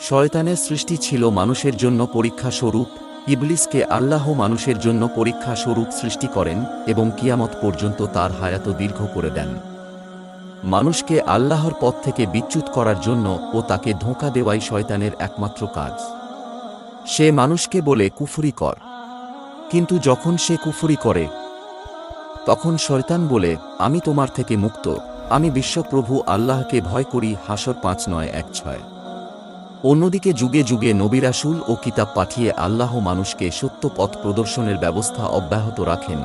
শয়তানের সৃষ্টি ছিল মানুষের জন্য পরীক্ষা স্বরূপ, ইবলিসকে আল্লাহ মানুষের জন্য পরীক্ষা স্বরূপ সৃষ্টি করেন এবং কিয়ামত পর্যন্ত তার হায়াত দীর্ঘ করে দেন। মানুষকে আল্লাহর পথ থেকে বিচ্যুত করার জন্য ও তাকে ধোঁকা দেওয়াই শয়তানের একমাত্র কাজ। সে মানুষকে বলে কুফুরি কর। কিন্তু যখন সে কুফুরি করে, তখন শয়তান বলে, আমি তোমার থেকে মুক্ত। আমি বিশ্বপ্রভু আল্লাহকে ভয় করি, হাসর পাঁচ নয় এক ছয়। অন্যদিকে যুগে যুগে নবিরাসুল ও কিতাব পাঠিয়ে আল্লাহ মানুষকে সত্য পথ প্রদর্শনের ব্যবস্থা অব্যাহত রাখেন।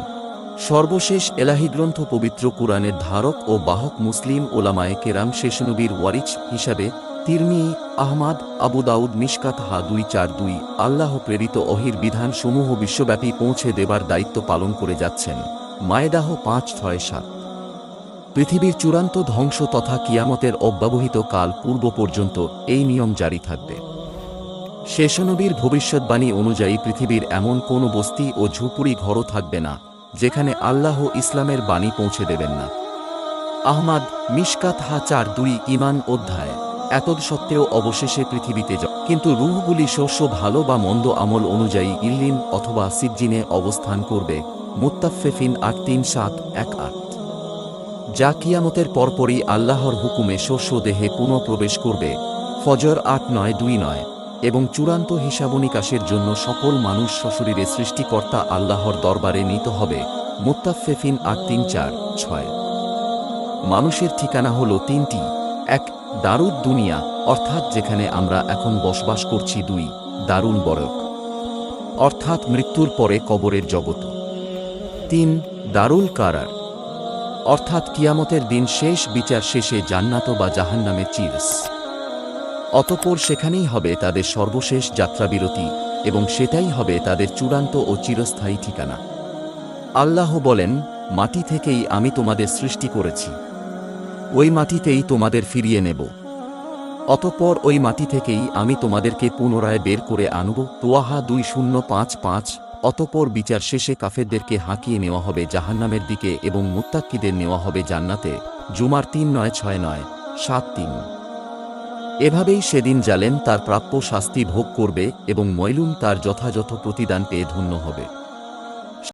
সর্বশেষ এলাহি গ্রন্থ পবিত্র কুরআনের ধারক ও বাহক মুসলিম ওলামায়ে কেরাম শেষনবীর ওয়ারিচ হিসাবে তিরমি আহমাদ, আবু দাউদ, মিশকাত হা দুই চার দুই আল্লাহ প্রেরিত অহির বিধান সমূহ বিশ্বব্যাপী পৌঁছে দেবার দায়িত্ব পালন করে যাচ্ছেন। মায়েদাহ পাঁচ ছয় সাত। পৃথিবীর চূড়ান্ত ধ্বংস তথা কিয়ামতের অব্যবহিত কাল পূর্ব পর্যন্ত এই নিয়ম জারি থাকবে। শেষনবীর ভবিষ্যৎবাণী অনুযায়ী পৃথিবীর এমন কোনো বস্তি ও ঝুপুরি ঘরও থাকবে না, যেখানে আল্লাহ ইসলামের বাণী পৌঁছে দেবেন না। আহমাদ মিশকাত হা চার দুই ইমান অধ্যায়। এতদ সত্ত্বেও অবশেষে পৃথিবীতে কিন্তু রুহগুলি শস্য ভালো বা মন্দ আমল অনুযায়ী ইল্লিন অথবা সিজ্জিনে অবস্থান করবে। মুত্তাফেফিন আট তিন সাত এক আট। যা কিয়ামতের পরপরই আল্লাহর হুকুমে শস্য দেহে পুনঃপ্রবেশ করবে, ফজর আট নয়, দুই নয়, এবং চূড়ান্ত হিসাবনিকাশের জন্য সকল মানুষ সশরীরে সৃষ্টিকর্তা আল্লাহর দরবারে নিত হবে মুত্তাফেফিন আট তিন চার ছয়। মানুষের ঠিকানা হল তিনটি। এক, দারুদ দুনিয়া, অর্থাৎ যেখানে আমরা এখন বসবাস করছি। দুই দারুণ বরক, অর্থাৎ মৃত্যুর পরে কবরের জগৎ। তিন, দারুল কারার অর্থাৎ কিয়ামতের দিন শেষ, বিচার শেষে জান্নাত বা জাহান্নামে চিরস। অতপর সেখানেই হবে তাদের সর্বশেষ যাত্রাবিরতি এবং সেটাই হবে তাদের চূড়ান্ত ও চিরস্থায়ী ঠিকানা। আল্লাহ বলেন, মাটি থেকেই আমি তোমাদের সৃষ্টি করেছি। ওই মাটিতেই তোমাদের ফিরিয়ে নেব। অতঃপর ওই মাটি থেকেই আমি তোমাদেরকে পুনরায় বের করে আনব। তোয়াহা দুই শূন্য পাঁচ পাঁচ অতঃপর বিচার শেষে কাফেরদেরকে হাঁকিয়ে নেওয়া হবে জাহান্নামের দিকে এবং মুত্তাক্কিদের নেওয়া হবে জান্নাতে। জুমার তিন নয়, ছয় নয়, সাত তিন। এভাবেই সেদিন জালেম তার প্রাপ্য শাস্তি ভোগ করবে এবং ময়লুম তার যথাযথ প্রতিদান পেয়ে ধন্য হবে।